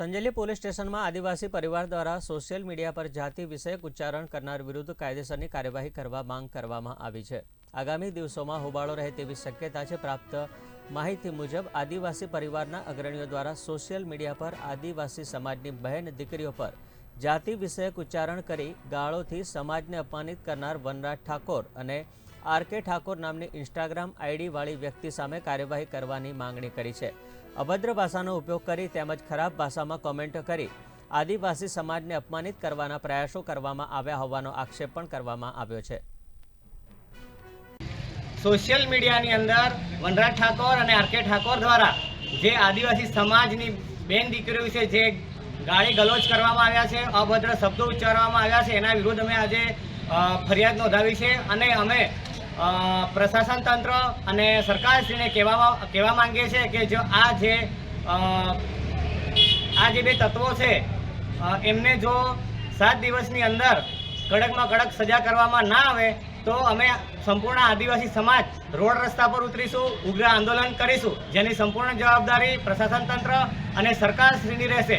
Sanjeli police સ્ટેશનમાં આદિવાસી પરિવાર દ્વારા સોશિયલ મીડિયા પર જાતિ વિષયક ઉચ્ચારણ કરનાર વિરુદ્ધ કાયદેસરની કાર્યવાહી કરવા માંગ કરવામાં આવી છે. આગામી દિવસોમાં હોબાળો રહે તેવી શક્યતા છે પ્રાપ્ત માહિતી મુજબ આદિવાસી પરિવારના અગ્રણીઓ દ્વારા સોશિયલ મીડિયા પર આદિવાસી સમાજની બહેન દીકરીઓ પર જાતિ વિષયક ઉચ્ચારણ કરી ગાળોથી સમાજને અપમાનિત કરનાર વનરાજ ઠાકોર અને આર કે ઠાકોર નામની ઇન્સ્ટાગ્રામ આઈડીવાળી વ્યક્તિ સામે કાર્યવાહી કરવાની માંગણી કરી છે. અભદ્ર ભાષાનો ઉપયોગ કરી તેમજ ખરાબ ભાષામાં કોમેન્ટ કરી આદિવાસી સમાજને અપમાનિત કરવાના પ્રયાસો કરવામાં આવ્યા હોવાનો આક્ષેપ પણ કરવામાં આવ્યો છે. સોશિયલ મીડિયાની અંદર વનરાજ ઠાકોર અને આર કે ઠાકોર દ્વારા જે આદિવાસી સમાજની બેન દીકરીઓ વિશે જે ગાળી ગલોચ કરવામાં આવ્યા છે, અભદ્ર શબ્દો ઉચ્ચારવામાં આવ્યા છે, એના વિરુદ્ધ અમે આજે ફરિયાદ નોંધાવી છે અને અમે પ્રશાસન તંત્ર અને સરકારશ્રીને કહેવા કહેવા માંગીએ છીએ કે જો આ જે આ જે બે તત્વો છે એમને જો સાત દિવસની અંદર કડકમાં કડક સજા કરવામાં ના આવે, તો અમે સંપૂર્ણ આદિવાસી સમાજ રોડ રસ્તા પર ઉતરીશું, ઉગ્ર આંદોલન કરીશું, જેની સંપૂર્ણ જવાબદારી પ્રશાસન તંત્ર અને સરકારશ્રીની રહેશે.